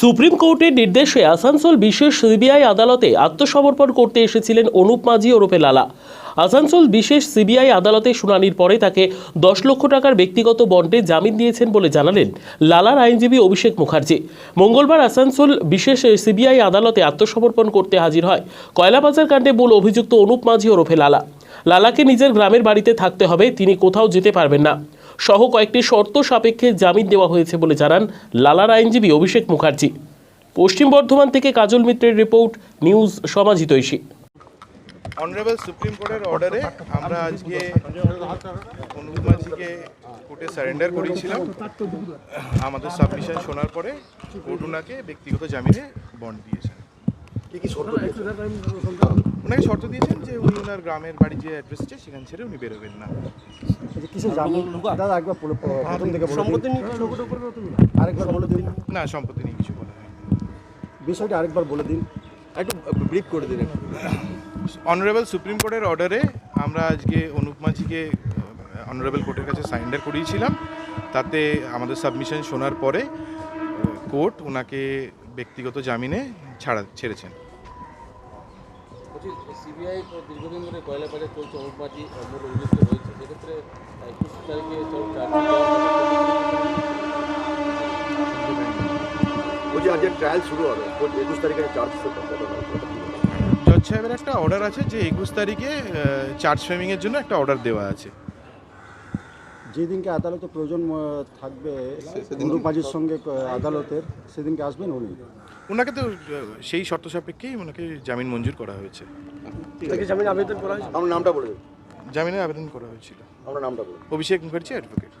Supreme কোর্টের নির্দেশে আসানসোল বিশেষ সিবিআই আদালতে আত্মসমর্পণ করতে এসেছিলেন অনুপ মাঝি ওরফে লালা। আসানসোল বিশেষ সিবিআই আদালতে শুনানির পরে তাকে দশ লক্ষ টাকার ব্যক্তিগত বন্ডে জামিন দিয়েছেন বলে জানালেন লালার আইনজীবী অভিষেক মুখার্জি। মঙ্গলবার আসানসোল বিশেষ সিবিআই আদালতে আত্মসমর্পণ করতে হাজির হয়। কয়লাবাজার কাণ্ডে মূল অভিযুক্ত অনুপ মাঝি ওরফে লালা। লালাকে নিজের গ্রামের বাড়িতে থাকতে হবে, তিনি কোথাও যেতে পারবেন না। সহ কয়েকটি শর্ত সাপেক্ষে জামিন দেওয়া হয়েছে বলে জানান লালার আইনজীবী অভিষেক মুখার্জি। পশ্চিম বর্ধমান থেকে কাজল মিত্রের রিপোর্ট, নিউজ সমাজিতৈষী অনারেবল সুপ্রিম কোর্টের অর্ডারে আমরা আজকে অনুপমাঝিকে কোর্টে সারেন্ডার করেছিলাম আমাদের সাবমিশন শোনার পরে কোর্ট ব্যক্তিগত জামিনে বন্ড দিয়েছেন। কি কি শর্ত ওনাকে শর্ত দিয়েছেন যে উনি ওনার গ্রামের বাড়ি যে অ্যাড্রেস আছে সেখান ছেড়ে উনি বেরোবেন না। না সম্পত্তি নিয়ে কিছু বলা হয় বিষয়টা আরেকবার বলে দিন। একটু ব্রিফ করে দিন অনারেবল সুপ্রিম কোর্টের অর্ডারে আমরা আজকে অনুপ মাঝিকে অনারেবল কোর্টের কাছে সারেন্ডার করিয়েছিলাম। তাতে আমাদের সাবমিশন শোনার পরে কোর্ট ওনাকে ব্যক্তিগত জামিনে ছাড়া ছেড়েছেন। সিবিআই দীর্ঘদিন ধরে কয়লা বাজার চলছে অনুপ মাঝি অভিযুক্ত হয়েছে সেক্ষেত্রে একুশ তারিখে বলছি আজকে ট্রায়াল শুরু হবে একুশ তারিখে চার্জ জজ সাহেবের একটা অর্ডার আছে যে একুশ তারিখে চার্জ ফ্রেমিংয়ের জন্য একটা অর্ডার দেওয়া আছে। যেদিনকে আদালতে প্রয়োজন থাকবে রূপাজির সঙ্গে আদালতের সেদিনকে আসবেন উনি। ওনাকে তো সেই শর্ত সাপেক্ষেই ওনাকে জামিন মঞ্জুর করা হয়েছে। জামিন আবেদন করা হয়েছে? আমার নামটা বলে জামিনের আবেদন করা হয়েছিল। আমার নামটা বলে অভিষেক মুখার্জি অ্যাডভোকেট